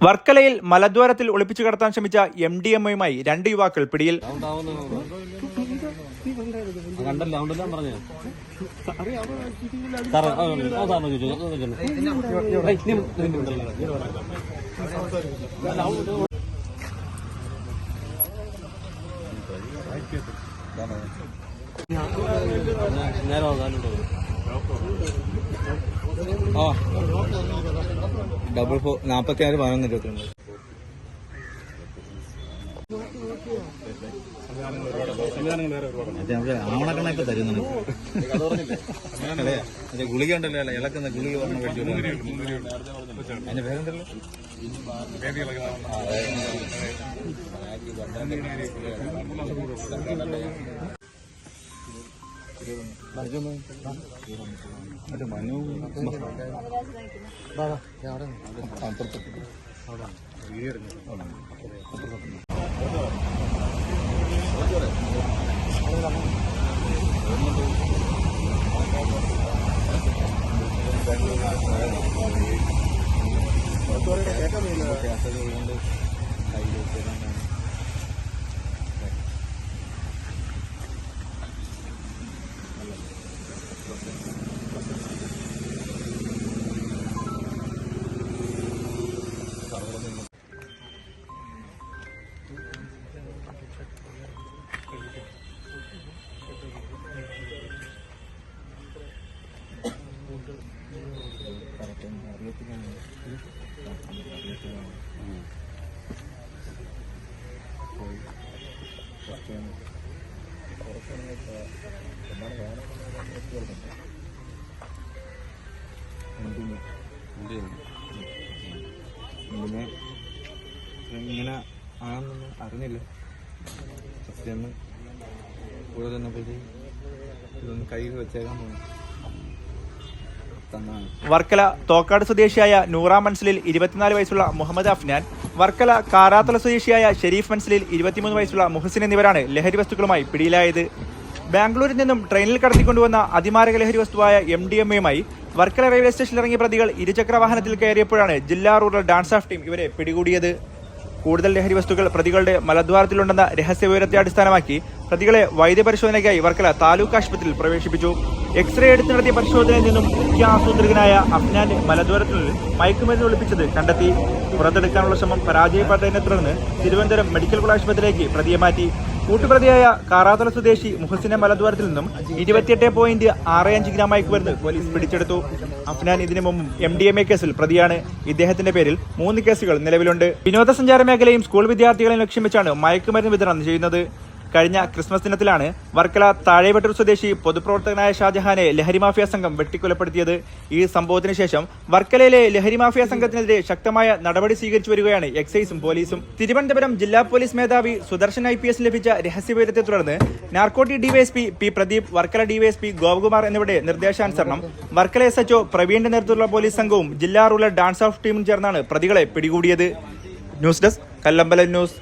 വർക്കലയിൽ മലദ്വാരത്തിൽ ഒളിപ്പിച്ചു കടത്താൻ ശ്രമിച്ച എം ഡി എമ്മയുമായി രണ്ട് യുവാക്കൾ പിടിയിൽ. നേരെ ആ ഡബിൾ ഫോർ നാപ്പത്തി ആറ് പതിനൊന്ന് ഇരുപത്തിരണ്ട് ആവണക്കണൊക്കെ തരുന്നുണ്ട് അതെ അതെ ഗുളിക ഉണ്ടല്ലോ അല്ല? ഇളക്കുന്ന ഗുളിക പറഞ്ഞു കഴിച്ചു മറ്റേ മനു അപ്പുറത്ത് പിന്നെ ഇങ്ങനെ ആണെന്നൊന്നും അറിഞ്ഞില്ല ഫസ്റ്റ് ഒന്ന് കൂടെ തന്നപ്പോഴത്തേക്ക് ഇതൊന്ന് കയ്യിൽ വെച്ചേക്കാൻ തന്നാണ് വർക്കല തോക്കാട് സ്വദേശിയായ നൂറ മൻസിലിൽ ഇരുപത്തിനാല് വയസ്സുള്ള മുഹമ്മദ് അഫ്നാൻ വർക്കല കാരാത്തല സ്വദേശിയായ ഷെരീഫ് മൻസിലിൽ ഇരുപത്തിമൂന്ന് വയസ്സുള്ള മുഹസിൻ എന്നിവരാണ് ലഹരി വസ്തുക്കളുമായി പിടിയിലായത്. ബാംഗ്ലൂരിൽ നിന്നും ട്രെയിനിൽ കടത്തിക്കൊണ്ടുവന്ന അതിമാരക ലഹരി വസ്തുവായ എം ഡി എം എയുമായി വർക്കല റെയിൽവേ സ്റ്റേഷനിൽ ഇറങ്ങിയ പ്രതികൾ ഇരുചക്ര വാഹനത്തിൽ കയറിയപ്പോഴാണ് ജില്ലാ റൂറൽ ഡാൻസ് ഓഫ് ടീം ഇവരെ പിടികൂടിയത്. കൂടുതൽ ലഹരി വസ്തുക്കൾ പ്രതികളുടെ മലദ്വാരത്തിലുണ്ടെന്ന രഹസ്യ വിവരത്തെ അടിസ്ഥാനമാക്കി പ്രതികളെ വൈദ്യപരിശോധനയ്ക്കായി വർക്കല താലൂക്ക് ആശുപത്രിയിൽ പ്രവേശിപ്പിച്ചു. എക്സ്റേ എടുത്ത് നടത്തിയ പരിശോധനയിൽ നിന്നും മുഖ്യ ആസൂത്രകനായ അഫ്നാന്റെ മലദ്വാരത്തിൽ മയക്കുമരുന്ന് ഒളിപ്പിച്ചത് കണ്ടെത്തി. പുറത്തെടുക്കാനുള്ള ശ്രമം പരാജയപ്പെട്ടതിനെ തുടർന്ന് തിരുവനന്തപുരം മെഡിക്കൽ കോളേജ് ആശുപത്രിയിലേക്ക് പ്രതിയെ മാറ്റി. കൂട്ടുപ്രതിയായ കാറാതല സ്വദേശി മുഹസിനെ മലദ്വാരത്തിൽ നിന്നും ഇരുപത്തിയെട്ട് പോയിന്റ് ആറ് അഞ്ച് ഗ്രാം മയക്കുമരുന്ന് പോലീസ് പിടിച്ചെടുത്തു. അഫ്നാൻ ഇതിനു മുമ്പും എം ഡി എം എ കേസിൽ പ്രതിയാണ്. ഇദ്ദേഹത്തിന്റെ പേരിൽ മൂന്ന് കേസുകൾ നിലവിലുണ്ട്. വിനോദസഞ്ചാര മേഖലയും സ്കൂൾ വിദ്യാർത്ഥികളെയും ലക്ഷ്യം വെച്ചാണ് മയക്കുമരുന്ന് വിതരണം ചെയ്യുന്നത്. കഴിഞ്ഞ ക്രിസ്മസ് ദിനത്തിലാണ് വർക്കല താഴെവട്ടൂർ സ്വദേശി പൊതുപ്രവർത്തകനായ ഷാജഹാനെ ലഹരി മാഫിയ സംഘം വെട്ടിക്കൊലപ്പെടുത്തിയത്. ഈ സംഭവത്തിന് ശേഷം വർക്കലയിലെ ലഹരി മാഫിയ സംഘത്തിനെതിരെ ശക്തമായ നടപടി സ്വീകരിച്ചു വരികയാണ് എക്സൈസും പോലീസും. തിരുവനന്തപുരം ജില്ലാ പോലീസ് മേധാവി സുദർശൻ ഐ പി എസ് ലഭിച്ച രഹസ്യവിവരത്തെ തുടർന്ന് narcotic DYSP P Pradeep Varkala DYSP Gopakumar എന്നിവരുടെ നിർദ്ദേശാനുസരണം വർക്കല എസ് എച്ച്ഒ പ്രവീണിന്റെ നേതൃത്വത്തിലുള്ള പോലീസ് സംഘവും ജില്ലാ റൂറൽ ഡാൻസ് ഓഫ് ടീമും ചേർന്നാണ് പ്രതികളെ പിടികൂടിയത്. News desk Kallambalam news.